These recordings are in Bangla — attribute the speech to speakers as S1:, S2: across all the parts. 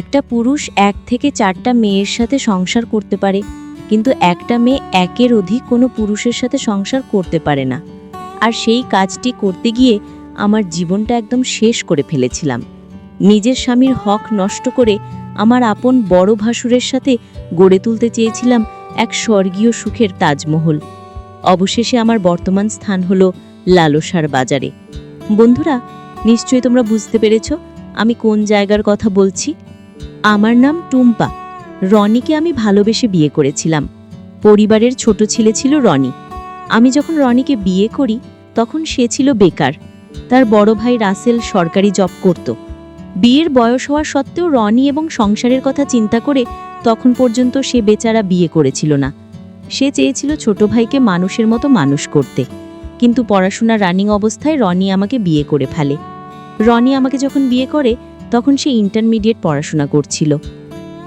S1: একটা পুরুষ এক থেকে চারটা মেয়ের সাথে সংসার করতে পারে, কিন্তু একটা মেয়ে একের অধিক কোনো পুরুষের সাথে সংসার করতে পারে না। আর সেই কাজটি করতে গিয়ে আমার জীবনটা একদম শেষ করে ফেলেছিলাম। নিজের স্বামীর হক নষ্ট করে আমার আপন বড় ভাসুরের সাথে গড়ে তুলতে চেয়েছিলাম এক স্বর্গীয় সুখের তাজমহল। অবশেষে আমার বর্তমান স্থান হল লালসার বাজারে। বন্ধুরা, নিশ্চয়ই তোমরা বুঝতে পেরেছ আমি কোন জায়গার কথা বলছি। আমার নাম টুম্পা। রনিকে আমি ভালোবেসে বিয়ে করেছিলাম। পরিবারের ছোট ছেলে ছিল রনি। আমি যখন রনিকে বিয়ে করি, তখন সে ছিল বেকার। তার বড় ভাই রাসেল সরকারি জব করত। বিয়ের বয়স হওয়া সত্ত্বেও রনি এবং সংসারের কথা চিন্তা করে তখন পর্যন্ত সে বেচারা বিয়ে করেছিল না। সে চেয়েছিল ছোট ভাইকে মানুষের মতো মানুষ করতে। কিন্তু পড়াশোনা রানিং অবস্থায় রনি আমাকে বিয়ে করে ফেলে। রনি আমাকে যখন বিয়ে করে তখন সে ইন্টারমিডিয়েট পড়াশোনা করছিল।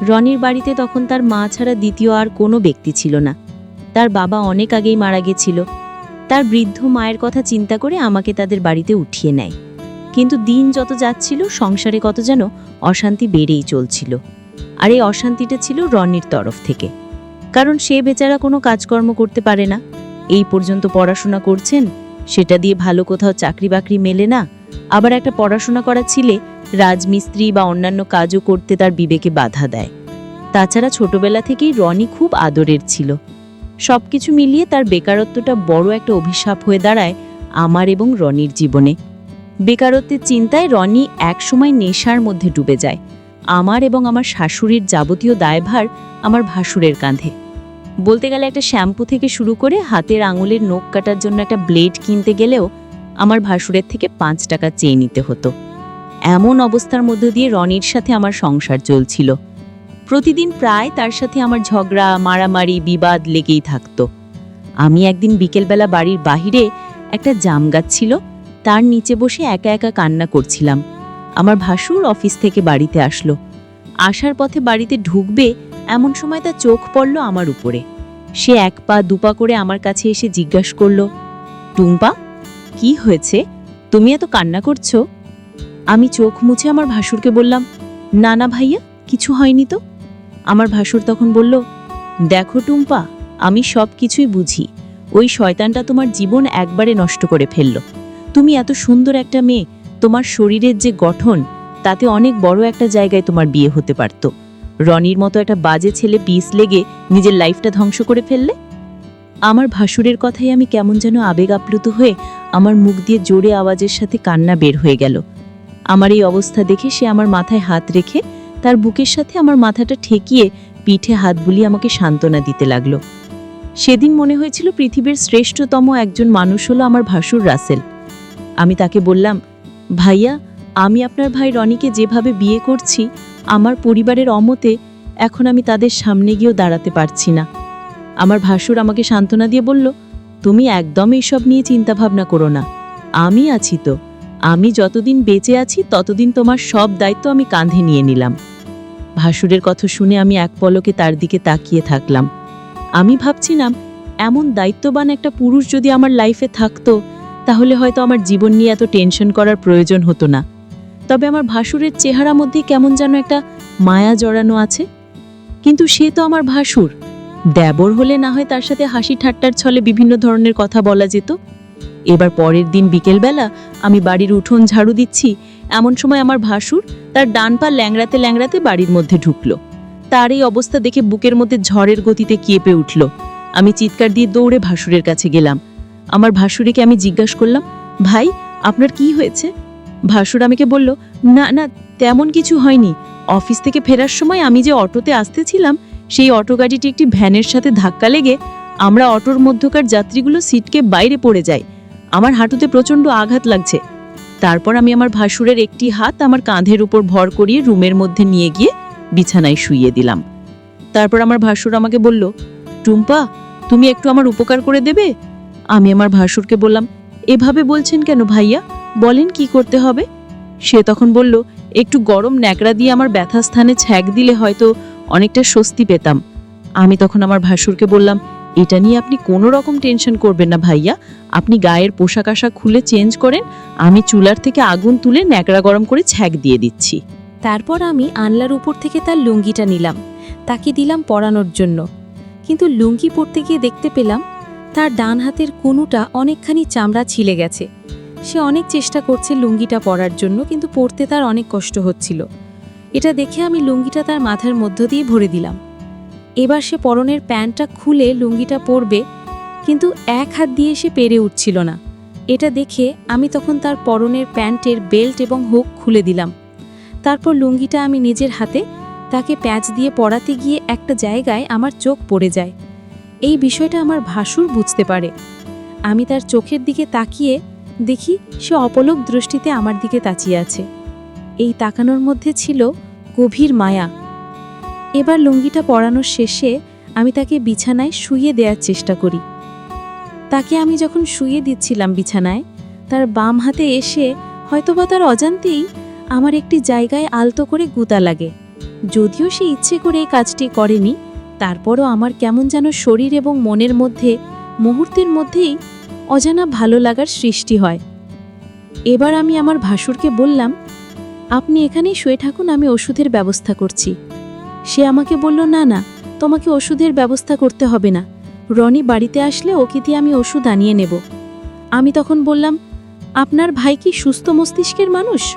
S1: রনির বাড়িতে তখন তার মা ছাড়া দ্বিতীয় আর কোনো ব্যক্তি ছিল না। তার বাবা অনেক আগেই মারা গেছিল। তার বৃদ্ধ মায়ের কথা চিন্তা করে আমাকে তাদের বাড়িতে উঠিয়ে নেয়। কিন্তু দিন যত যাচ্ছিল, সংসারে কত যেন অশান্তি বেড়েই চলছিল। আর এই অশান্তিটা ছিল রনির তরফ থেকে। কারণ সে বেচারা কোনো কাজকর্ম করতে পারে না। এই পর্যন্ত পড়াশোনা করছেন, সেটা দিয়ে ভালো কোথাও চাকরি বাকরি মেলে না। আবার একটা পড়াশোনা করা ছিলে রাজমিস্ত্রি বা অন্যান্য কাজও করতে তার বিবেকে বাধা দেয়। তাছাড়া ছোটবেলা থেকেই রনি খুব আদরের ছিল। সব কিছু মিলিয়ে তার বেকারত্বটা বড় একটা অভিশাপ হয়ে দাঁড়ায় আমার এবং রনির জীবনে। বেকারত্বের চিন্তায় রনি একসময় নেশার মধ্যে ডুবে যায়। আমার এবং আমার শাশুড়ির যাবতীয় দায়ভার আমার ভাসুরের কাঁধে। বলতে গেলে একটা শ্যাম্পু থেকে শুরু করে হাতের আঙুলের নখ কাটার জন্য একটা ব্লেড কিনতে গেলেও আমার ভাসুরের থেকে পাঁচ টাকা চেয়ে নিতে হতো। এমন অবস্থার মধ্য দিয়ে রনির সাথে আমার সংসার চলছিল। প্রতিদিন প্রায় তার সাথে আমার ঝগড়া, মারামারি, বিবাদ লেগেই থাকতো। আমি একদিন বিকেলবেলা বাড়ির বাহিরে একটা জাম গাছ ছিল, তার নিচে বসে একা একা কান্না করছিলাম। আমার ভাসুর অফিস থেকে বাড়িতে আসলো। আসার পথে বাড়িতে ঢুকবে এমন সময় তার চোখ পড়ল আমার উপরে। সে এক পা দুপা করে আমার কাছে এসে জিজ্ঞাসা করল, টুম্পা, কি হয়েছে? তুমি এত কান্না করছ? আমি চোখ মুছে আমার ভাসুরকে বললাম, না না ভাইয়া, কিছু হয়নি তো? আমার ভাসুর তখন বলল, দেখো টুম্পা, আমি সব কিছুই বুঝি। ওই শয়তানটা তোমার জীবন একবারে নষ্ট করে ফেলল। তুমি এত সুন্দর একটা মেয়ে, তোমার শরীরের যে গঠন, তাতে অনেক বড় একটা জায়গায় তোমার বিয়ে হতে পারত। রনির মতো একটা বাজে ছেলে পিস লেগে নিজের লাইফটা ধ্বংস করে ফেললে? আমার ভাসুরের কথাই আমি কেমন যেন আবেগ আপ্লুত হয়ে আমার মুখ দিয়ে জোরে আওয়াজের সাথে কান্না বের হয়ে গেল। আমার এই অবস্থা দেখে সে আমার মাথায় হাত রেখে তার বুকের সাথে আমার মাথাটা ঠেকিয়ে পিঠে হাত বুলিয়ে আমাকে সান্ত্বনা দিতে লাগল। সেদিন মনে হয়েছিল পৃথিবীর শ্রেষ্ঠতম একজন মানুষ হলো আমার ভাসুর রাসেল। আমি তাকে বললাম, ভাইয়া, আমি আপনার ভাই রনিকে যেভাবে বিয়ে করছি, আমার পরিবারের অমতে এখন আমি তাদের সামনে গিয়েও দাঁড়াতে পারছি না। আমার ভাসুর আমাকে সান্ত্বনা দিয়ে বলল, তুমি একদম এইসব নিয়ে চিন্তা ভাবনা করো না। আমি আছি তো। আমি যতদিন বেঁচে আছি, ততদিন তোমার সব দায়িত্ব আমি কাঁধে নিয়ে নিলাম। ভাসুরের কথা শুনে আমি এক পলকে তার দিকে তাকিয়ে থাকলাম। আমি ভাবছিলাম, এমন দায়িত্ববান একটা পুরুষ যদি আমার লাইফে থাকতো, তাহলে হয়তো আমার জীবন নিয়ে এত টেনশন করার প্রয়োজন হতো না। তবে আমার ভাসুরের চেহারা মধ্যে কেমন যেন একটা মায়া জড়ানো আছে। কিন্তু সে তো আমার ভাসুর। দেবর হলে না হয় তার সাথে হাসি ঠাট্টার ছলে বিভিন্ন ধরনের কথা বলা যেত। এবার পরের দিন বিকেলবেলা আমি বাড়ির উঠোন ঝাড়ু দিচ্ছি। এমন সময় আমার ভাসুর তার ডান পা ল্যাংড়াতে ল্যাংড়াতে বাড়ির মধ্যে ঢুকলো। তার এই অবস্থা দেখে বুকের মধ্যে ঝড়ের গতিতে কেঁপে উঠল। আমি চিৎকার দিয়ে দৌড়ে ভাসুরের কাছে গেলাম। আমার ভাসুরিকে আমি জিজ্ঞাসা করলাম, ভাই, আপনার কি হয়েছে? ভাসুর আমাকে বলল, না না, তেমন কিছু হয়নি। অফিস থেকে ফেরার সময় আমি যে অটোতে আসতেছিলাম, সেই অটো গাড়িটি একটি ভ্যানের সাথে ধাক্কা লেগে আমরা অটোর মধ্যকার যাত্রীগুলো সিটকে বাইরে পড়ে যাই আমার হাঁটুতে প্রচণ্ড আঘাত লাগছে। তারপর আমি আমার ভাসুরের একটি হাত আমার কাঁধের উপর ভর করিয়ে রুমের মধ্যে নিয়ে গিয়ে বিছানায় শুইয়ে দিলাম। তারপর আমার ভাসুর আমাকে বলল, টুম্পা, তুমি একটু আমার উপকার করে দেবে? আমি আমার ভাসুরকে বললাম, এভাবে বলছেন কেন ভাইয়া? বলেন কি করতে হবে? সে তখন বলল, একটু গরম ন্যাকড়া দিয়ে আমার ব্যথা স্থানে ছ্যাক দিলে হয়তো অনেকটা স্বস্তি পেতাম। আমি তখন আমার ভাসুরকে বললাম এটা নিয়ে আপনি কোনো রকম টেনশন করবেন না ভাইয়া। আপনি গায়ের পোশাক আশাক খুলে চেঞ্জ করেন, আমি চুলার থেকে আগুন তুলে ন্যাকড়া গরম করে ছ্যাক দিয়ে দিচ্ছি।
S2: তারপর আমি আনলার উপর থেকে তার লুঙ্গিটা নিলাম, তাকে দিলাম পরানোর জন্য। কিন্তু লুঙ্গি পরতে গিয়ে দেখতে পেলাম, তার ডান হাতের কুনুটা অনেকখানি চামড়া ছিলে গেছে। সে অনেক চেষ্টা করছে লুঙ্গিটা পরার জন্য, কিন্তু পরতে তার অনেক কষ্ট হচ্ছিল। এটা দেখে আমি লুঙ্গিটা তার মাথার মধ্য দিয়ে ভরে দিলাম। এবার সে পরনের প্যান্টটা খুলে লুঙ্গিটা পরবে, কিন্তু এক হাত দিয়ে সে পেরে উঠছিল না। এটা দেখে আমি তখন তার পরনের প্যান্টের বেল্ট এবং হুক খুলে দিলাম। তারপর লুঙ্গিটা আমি নিজের হাতে তাকে প্যাঁচ দিয়ে পরাতে গিয়ে একটা জায়গায় আমার চোখ পড়ে যায়। এই বিষয়টা আমার ভাসুর বুঝতে পারে। আমি তার চোখের দিকে তাকিয়ে দেখি সে অপলক দৃষ্টিতে আমার দিকে তাকিয়ে আছে। এই তাকানোর মধ্যে ছিল গভীর মায়া। এবার লুঙ্গিটা পরানোর শেষে আমি তাকে বিছানায় শুইয়ে দেওয়ার চেষ্টা করি। তাকে আমি যখন শুয়ে দিচ্ছিলাম বিছানায়, তার বাম হাতে এসে হয়তোবা তার অজান্তেই আমার একটি জায়গায় আলতো করে গুতা লাগে। যদিও সে ইচ্ছে করে এই কাজটি করেনি, তারপরও আমার কেমন যেন শরীর এবং মনের মধ্যে, মুহূর্তের মধ্যেই অজানা ভালো লাগার সৃষ্টি হয়। এবার আমি আমার ভাসুরকে বললাম, আপনি এখানেই শুয়ে থাকুন, আমি ওষুধের ব্যবস্থা করছি। আমাকে বলল, না না, তোমাকে ওষুধের ব্যবস্থা করতে হবে না। রনি বাড়িতে আসলে ওকে দিয়ে আমি ওষুধ আনিয়ে নেব। আমি তখন বললাম, আপনার ভাই কি সুস্থ মস্তিষ্কের মানুষ?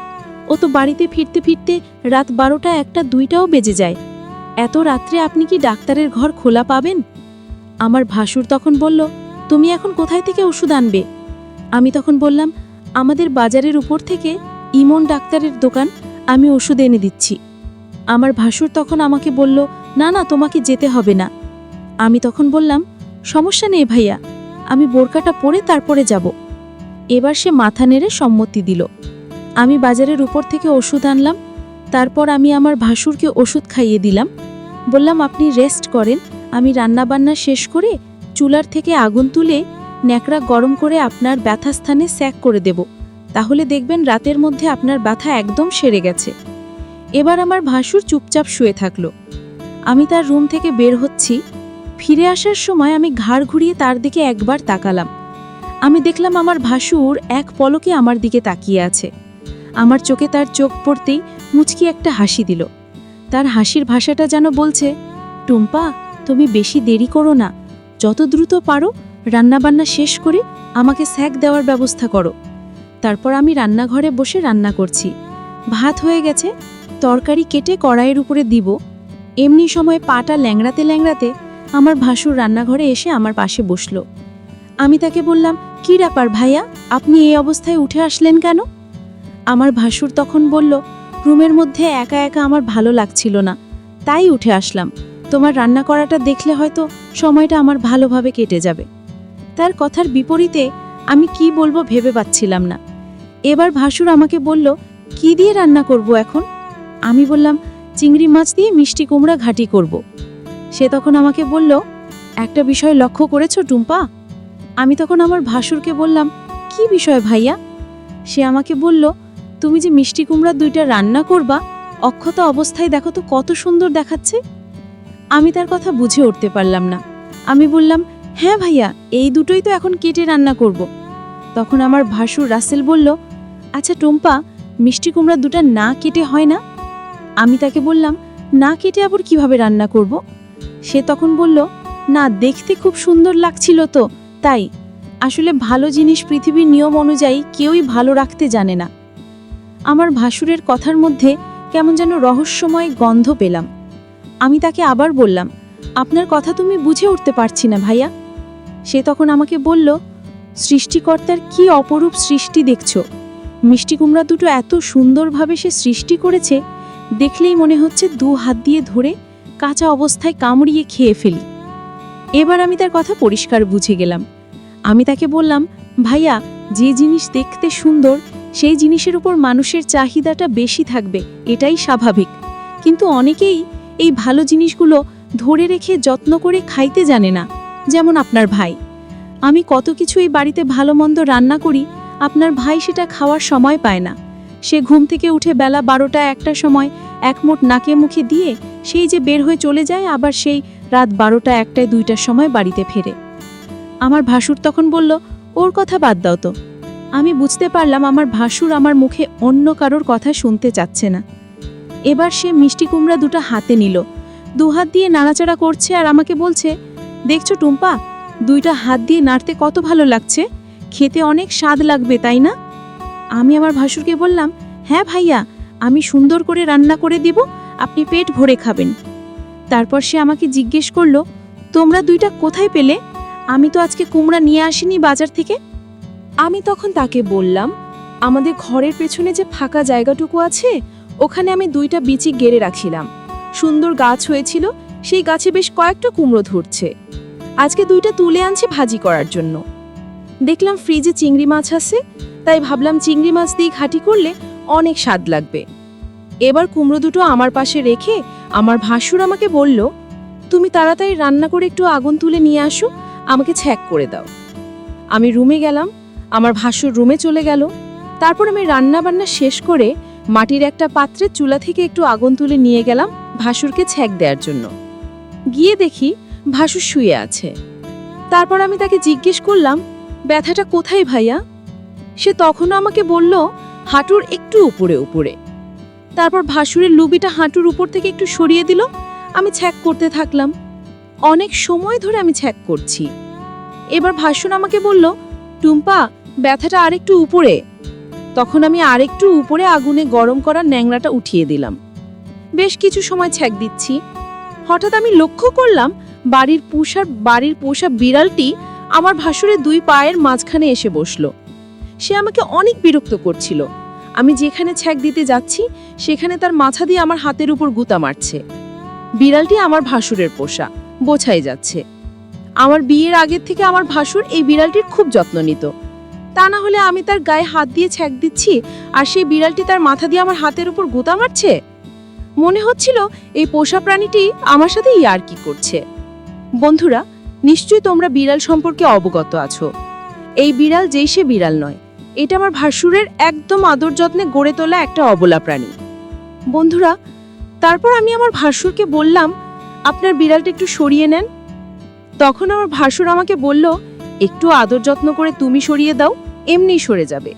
S2: ও তো বাড়িতে ফিরতে ফিরতে রাত বারোটা, একটা দুইটাও বেজে যায়। এত রাত্রে আপনি কি ডাক্তারের ঘর খোলা পাবেন? আমার ভাসুর তখন বলল, তুমি এখন কোথায় থেকে ওষুধ আনবে? আমি তখন বললাম, আমাদের বাজারের উপর থেকে ইমন ডাক্তারের দোকান, আমি ওষুধ এনে দিচ্ছি। আমার ভাসুর তখন আমাকে বলল, না না, তোমাকে যেতে হবে না। আমি তখন বললাম, সমস্যা নেই ভাইয়া, আমি বোরকাটা পরে তারপরে যাব। এবার সে মাথা নেড়ে সম্মতি দিল। আমি বাজারের উপর থেকে ওষুধ আনলাম, তারপর আমি আমার ভাসুরকে ওষুধ খাইয়ে দিলাম। বললাম, আপনি রেস্ট করেন, আমি রান্নাবান্না শেষ করে চুলার থেকে আগুন তুলে ন্যাকড়া গরম করে আপনার ব্যথা স্থানে স্যাক করে দেব। তাহলে দেখবেন রাতের মধ্যে আপনার ব্যথা একদম সেরে গেছে। এবার আমার ভাসুর চুপচাপ শুয়ে থাকল। আমি তার রুম থেকে বের হচ্ছি। ফিরে আসার সময় আমি ঘাড় ঘুরিয়ে তার দিকে একবার তাকালাম। আমি দেখলাম আমার ভাসুর এক পলকে আমার দিকে তাকিয়ে আছে। আমার চোখে তার চোখ পড়তেই মুচকি একটা হাসি দিল। তার হাসির ভাষাটা যেন বলছে, টুম্পা, তুমি বেশি দেরি করো না। যত দ্রুত পারো, রান্নাবান্না শেষ করে আমাকে স্যাক দেওয়ার ব্যবস্থা করো। তারপর আমি রান্নাঘরে বসে রান্না করছি। ভাত হয়ে গেছে তরকারি কেটে কড়াইয়ের উপরে দিব। এমনি সময় পাটা ল্যাংড়াতে ল্যাংড়াতে আমার ভাসুর রান্নাঘরে এসে আমার পাশে বসল। আমি তাকে বললাম, কি ব্যাপার ভাইয়া? আপনি এই অবস্থায় উঠে আসলেন কেন? আমার ভাসুর তখন বলল, রুমের মধ্যে একা একা আমার ভালো লাগছিল না। তাই উঠে আসলাম। তোমার রান্না করাটা দেখলে হয়তো সময়টা আমার ভালোভাবে কেটে যাবে। তার কথার বিপরীতে আমি কি বলব ভেবে পাচ্ছিলাম না। এবার ভাসুর আমাকে বলল, কি দিয়ে রান্না করব এখন? আমি বললাম, চিংড়ি মাছ দিয়ে মিষ্টি কুমড়া ঘাটি করব। সে তখন আমাকে বলল, একটা বিষয় লক্ষ্য করেছ টুম্পা? আমি তখন আমার ভাসুরকে বললাম, কি বিষয় ভাইয়া? সে আমাকে বলল, তুমি যে মিষ্টি কুমড়ার দুইটা রান্না করবা, অক্ষত অবস্থায় দেখো তো কত সুন্দর দেখাচ্ছে। আমি তার কথা বুঝে উঠতে পারলাম না। আমি বললাম হ্যাঁ ভাইয়া, এই দুটোই তো এখন কেটে রান্না করব। তখন আমার ভাসুর রাসেল বলল আচ্ছা টুম্পা, মিষ্টি কুমড়া দুটা না কেটে হয় না? আমি তাকে বললাম, না কেটে আবার কীভাবে রান্না করব। সে তখন বলল, না, দেখতে খুব সুন্দর লাগছিল তো, তাই। আসলে ভালো জিনিস পৃথিবীর নিয়ম অনুযায়ী কেউই ভালো রাখতে জানে না। আমার ভাসুরের কথার মধ্যে কেমন যেন রহস্যময় গন্ধ পেলাম। আমি তাকে আবার বললাম, আপনার কথা তুমি বুঝে উঠতে পারছি না ভাইয়া। সে তখন আমাকে বলল, সৃষ্টিকর্তার কি অপরূপ সৃষ্টি দেখছ? মিষ্টি কুমড়া দুটো এত সুন্দরভাবে সে সৃষ্টি করেছে দেখলেই মনে হচ্ছে দু হাত দিয়ে ধরে কাঁচা অবস্থায় কামড়িয়ে খেয়ে ফেলি। এবার আমি তার কথা পরিষ্কার বুঝে গেলাম। আমি তাকে বললাম, ভাইয়া, যে জিনিস দেখতে সুন্দর, সেই জিনিসের উপর মানুষের চাহিদাটা বেশি থাকবে, এটাই স্বাভাবিক। কিন্তু অনেকেই এই ভালো জিনিসগুলো ধরে রেখে যত্ন করে খাইতে জানে না, যেমন আপনার ভাই। আমি কত কিছু এই বাড়িতে ভালো মন্দ রান্না করি, আপনার ভাই সেটা খাওয়ার সময় পায় না। সে ঘুম থেকে উঠে বেলা বারোটা একটা সময় একমোট নাকে মুখে দিয়ে সেই যে বের হয়ে চলে যায়, আবার সেই রাত বারোটা একটায় দুইটার সময় বাড়িতে ফেরে। আমার ভাসুর তখন বলল, ওর কথা বাদ দাও তো। আমি বুঝতে পারলাম আমার ভাসুর আমার মুখে অন্য কারোর কথা শুনতে চাচ্ছে না। এবার সে মিষ্টি কুমড়া দুটো হাতে নিল। দু হাত দিয়ে নাড়াচাড়া করছে আর আমাকে বলছে, দেখছ টুম্পা, দুইটা হাত দিয়ে নাড়তে কত ভালো লাগছে। খেতে অনেক স্বাদ লাগবে, তাই না? আমি আমার ভাসুরকে বললাম হ্যাঁ ভাইয়া, আমি সুন্দর করে রান্না করে দিব, আপনি পেট ভরে খাবেন। তারপর সে আমাকে জিজ্ঞেস করল, তোমরা দুইটা কোথায় পেলে? আমি তো আজকে কুমড়া নিয়ে আসিনি বাজার থেকে। আমি তখন তাকে বললাম, আমাদের ঘরের পেছনে যে ফাঁকা জায়গাটুকু আছে, ওখানে আমি দুইটা বিচি গেড়ে রাখিলাম। সুন্দর গাছ হয়েছিল, সেই গাছে বেশ কয়েকটা কুমড়ো ধরছে। আজকে দুইটা তুলে আনছে ভাজি করার জন্য। দেখলাম ফ্রিজে চিংড়ি মাছ আছে তাই ভাবলাম চিংড়ি মাছ দিয়ে ঘাটি করলে অনেক স্বাদ লাগবে। এবার কুমড়ো দুটো আমার পাশে রেখে আমার ভাসুর আমাকে বলল, তুমি তাড়াতাড়ি রান্না করে একটু আগুন তুলে নিয়ে আসো, আমাকে ছ্যাক করে দাও। আমি রুমে গেলাম, আমার ভাসুর রুমে চলে গেল। তারপর আমি রান্না বান্না শেষ করে মাটির একটা পাত্রে চুলা থেকে একটু আগুন তুলে নিয়ে গেলাম ভাসুরকে ছ্যাক দেওয়ার জন্য। গিয়ে দেখি ভাসুর শুয়ে আছে। তারপর আমি তাকে জিজ্ঞেস করলাম, ব্যথাটা কোথায় ভাইয়া? সে তখনও আমাকে বলল, হাঁটুর একটু উপরে উপরে। তারপর ভাসুরের লুবিটা হাঁটুর উপর থেকে একটু সরিয়ে দিল। আমি ছ্যাক করতে থাকলাম। অনেক সময় ধরে আমি ছ্যাক করছি। এবার ভাসুর আমাকে বলল, টুম্পা, ব্যথাটা আরেকটু উপরে। তখন আমি আরেকটু উপরে আগুনে গরম করা ন্যাংরাটা উঠিয়ে দিলাম। বেশ কিছু সময় ছ্যাক দিচ্ছি। হঠাৎ আমি লক্ষ্য করলাম, বাড়ির পোষার বাড়ির পোষা বিড়ালটি আমার ভাসুরের দুই পায়ের মাঝখানে এসে বসল। সে আমাকে অনেক বিরক্ত করছিল। আমি যেখানে ছ্যাক দিতে যাচ্ছি, সেখানে তার মাথা দিয়ে আমার হাতের উপর গুতা মারছে। বিড়ালটি আমার ভাসুরের পোষা, বোঝাই যাচ্ছে। আমার বিয়ের আগের থেকে আমার ভাসুর এই বিড়ালটির খুব যত্ন নিত। তা না হলে আমি তার গায়ে হাত দিয়ে ছ্যাক দিচ্ছি, আর সেই বিড়ালটি তার মাথা দিয়ে আমার হাতের উপর গুতা মারছে? মনে হচ্ছিল এই পোষা প্রাণীটি আমার সাথে ইয়ার্কি করছে। বন্ধুরা, নিশ্চয়ই তোমরা বিড়াল সম্পর্কে অবগত আছো। এই বিড়াল যেই সে বিড়াল নয়। এটা আমার ভাসুরের একদম আদর যত্নে গড়ে তোলা একটা অবলা প্রাণী। বন্ধুরা, তারপর আমি আমার ভাসুরকে বললাম, আপনার বিড়ালটা একটু সরিয়ে নেন। তখন আমার ভাসুর আমাকে বলল, একটু আদর যত্ন করে তুমি সরিয়ে দাও এমনিই সরে যাবে।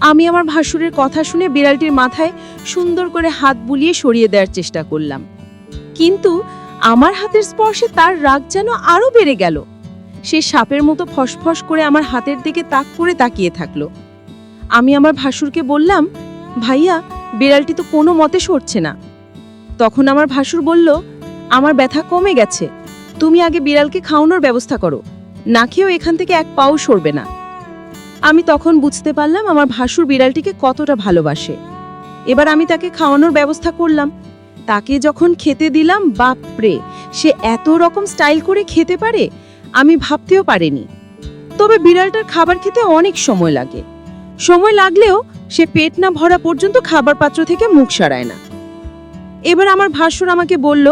S2: আমি আমার ভাসুরের কথা শুনে বিড়ালটির মাথায় সুন্দর করে হাত বুলিয়ে সরিয়ে দেওয়ার চেষ্টা করলাম। কিন্তু আমার হাতের স্পর্শে তার রাগ যেন আরও বেড়ে গেল। সে সাপের মতো ফসফস করে আমার হাতের দিকে তাক করে তাকিয়ে থাকল। আমি আমার ভাসুরকে বললাম, ভাইয়া, বিড়ালটি তো কোনো মতে সরছে না। তখন আমার ভাসুর বলল, আমার ব্যথা কমে গেছে। তুমি আগে বিড়ালকে খাওয়ানোর ব্যবস্থা করো, না খেয়েও এখান থেকে এক পাও সরবে না। আমি তখন বুঝতে পারলাম আমার ভাসুর বিড়ালটিকে কতটা ভালোবাসে। এবার আমি তাকে খাওয়ানোর ব্যবস্থা করলাম। তাকে যখন খেতে দিলাম, বাপরে, সে এত রকম স্টাইল করে খেতে পারে? আমি ভাবতেও পারিনি। তবে বিড়ালটার খাবার খেতে অনেক সময় লাগে। সময় লাগলেও সে পেট না ভরা পর্যন্ত খাবার পাত্র থেকে মুখ সরায় না। এবার আমার ভাসুর আমাকে বলল,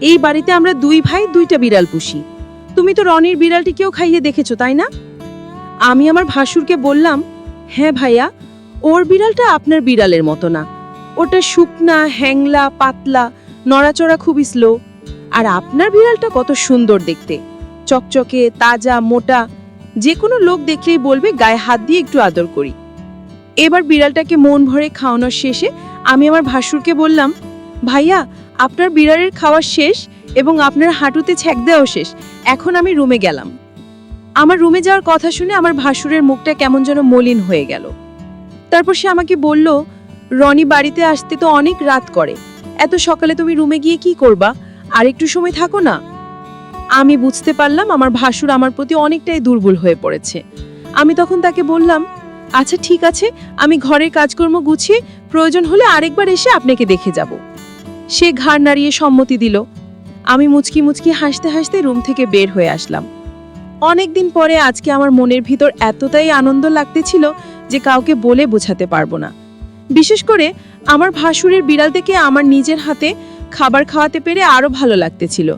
S2: এই বাড়িতে আমরা দুই ভাই, দুইটা বিড়াল পুষি। তুমি তো রনির বিড়ালটিকেও খাইয়ে দেখেছ, তাই না? আমি আমার ভাসুরকে বললাম হ্যাঁ ভাইয়া, ওর বিড়ালটা আপনার বিড়ালের মতো না। ওটা শুকনা, হ্যাংলা, পাতলা, নড়াচড়া খুবই স্লো আর আপনার বিড়ালটা কত সুন্দর দেখতে। চকচকে, তাজা, মোটা যে কোনো লোক দেখলেই বলবে, গায়ে হাত দিয়ে একটু আদর করি। এবার বিড়ালটাকে মন ভরে খাওয়ানোর শেষে আমি আমার ভাসুরকে বললাম, ভাইয়া, আপনার বিড়ালের খাওয়া শেষ এবং আপনার হাঁটুতে ছ্যাক দেওয়াও শেষ, এখন আমি রুমে গেলাম। আমার রুমে যাওয়ার কথা শুনে আমার ভাসুরের মুখটা কেমন যেন মলিন হয়ে গেল। তারপর সে আমাকে বলল, রনি বাড়িতে আসতে তো অনেক রাত করে, এত সকালে তুমি রুমে গিয়ে কি করবা? আর একটু সময় থাকো না। আমি বুঝতে পারলাম আমার ভাসুর আমার প্রতি অনেকটাই দুর্বল হয়ে পড়েছে। আমি তখন তাকে বললাম আচ্ছা ঠিক আছে, আমি ঘরের কাজকর্ম গুছিয়ে প্রয়োজন হলে আরেকবার এসে আপনাকে দেখে যাব। সে ঘাড় নাড়িয়ে সম্মতি দিল। আমি মুচকি মুচকি হাসতে হাসতে রুম থেকে বের হয়ে আসলাম। অনেকদিন পরে আজকে আমার মনের ভিতর এতটাই আনন্দ লাগতেছিল যে কাউকে বলে বোঝাতে পারব না। বিশেষ করে আমার ভাসুরের বিড়াল থেকে আমার নিজের হাতে খাবার খাওয়াতে পেরে আরও ভালো লাগতেছিল।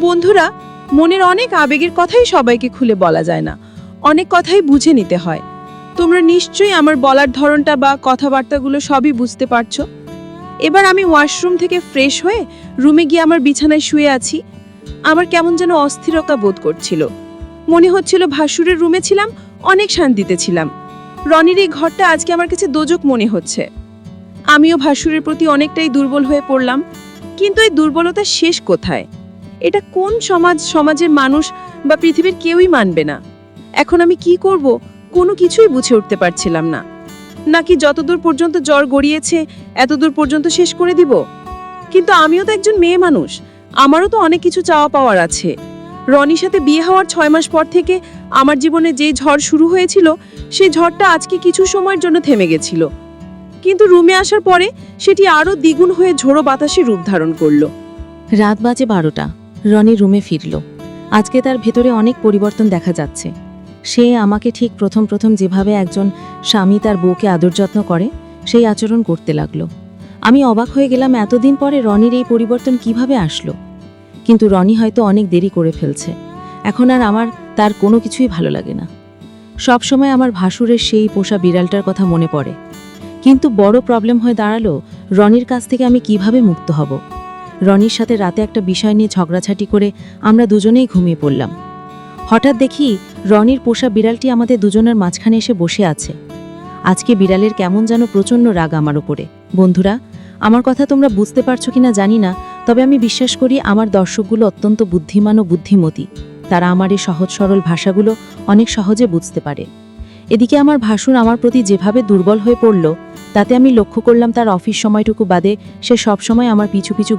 S2: বন্ধুরা, মনের অনেক আবেগের কথাই সবাইকে খুলে বলা যায় না। অনেক কথাই বুঝে নিতে হয়। তোমরা নিশ্চয়ই আমার বলার ধরনটা বা কথাবার্তাগুলো সবই বুঝতে পারছ। এবার আমি ওয়াশরুম থেকে ফ্রেশ হয়ে রুমে গিয়ে আমার বিছানায় শুয়ে আছি। আমার কেমন যেন অস্থিরতা বোধ করছিল। মনে হচ্ছিল ভাসুরের রুমে ছিলাম, অনেক শান্তিতে ছিলাম। রনির এই ঘরটা আজকে আমার কাছে দোজক মনে হচ্ছে।
S3: আমিও ভাসুরের প্রতি অনেকটাই দুর্বল হয়ে পড়লাম। কিন্তু এই দুর্বলতা শেষ কোথায়? এটা কোন সমাজ, সমাজের মানুষ বা পৃথিবীর কেউই মানবে না। এখন আমি কি করব? কোনো কিছুই বুঝে উঠতে পারছিলাম না। নাকি যতদূর পর্যন্ত জ্বর গড়িয়েছে, এতদূর পর্যন্ত শেষ করে দিব? কিন্তু আমিও তো একজন মেয়ে মানুষ। আমারও তো অনেক কিছু চাওয়া পাওয়ার আছে। রনির সাথে বিয়ে হওয়ার ছয় মাস পর থেকে আমার জীবনে যে ঝড় শুরু হয়েছিল, সেই ঝড়টা আজকে কিছু সময়ের জন্য থেমে গেছিল। কিন্তু রুমে আসার পরে সেটি আরও দ্বিগুণ হয়ে ঝোড়ো বাতাসে রূপ ধারণ করল।
S2: রাত বাজে বারোটা। রনি রুমে ফিরল। আজকে তার ভেতরে অনেক পরিবর্তন দেখা যাচ্ছে। সে আমাকে ঠিক প্রথম প্রথম যেভাবে একজন স্বামী তার বউকে আদর যত্ন করে, সেই আচরণ করতে লাগল। আমি অবাক হয়ে গেলাম এতদিন পরে রনির এই পরিবর্তন কীভাবে আসলো। কিন্তু রনি হয়তো অনেক দেরি করে ফেলছে। এখন আর আমার তার কোনো কিছুই ভালো লাগে না। সব সময় আমার ভাসুরের সেই পোষা বিড়ালটার কথা মনে পড়ে। কিন্তু বড় প্রবলেম হয়ে দাঁড়াল রনির কাছ থেকে আমি কীভাবে মুক্ত হব? রনির সাথে রাতে একটা বিষয় নিয়ে ঝগড়াঝাটি করে আমরা দুজনেই ঘুমিয়ে পড়লাম। হঠাৎ দেখি রনির পোষা বিড়ালটি আমাদের দুজনের মাঝখানে এসে বসে আছে। আজকে বিড়ালের কেমন যেন প্রচণ্ড রাগ আমার উপরে বন্ধুরা, আমার কথা তোমরা বুঝতে পারছ কিনা জানি না, তবে আমি বিশ্বাস করি আমার দর্শকগুলো অত্যন্ত বুদ্ধিমান ও বুদ্ধিমতী। তারা আমার এই সহজ সরল ভাষাগুলো অনেক সহজে বুঝতে পারে। এদিকে আমার ভাসুর আমার প্রতি যেভাবে দুর্বল হয়ে পড়ল, তাতে আমি লক্ষ্য করলাম তার অফিস সময়টুকু বাদে সে সবসময় আমার পিছু পিছু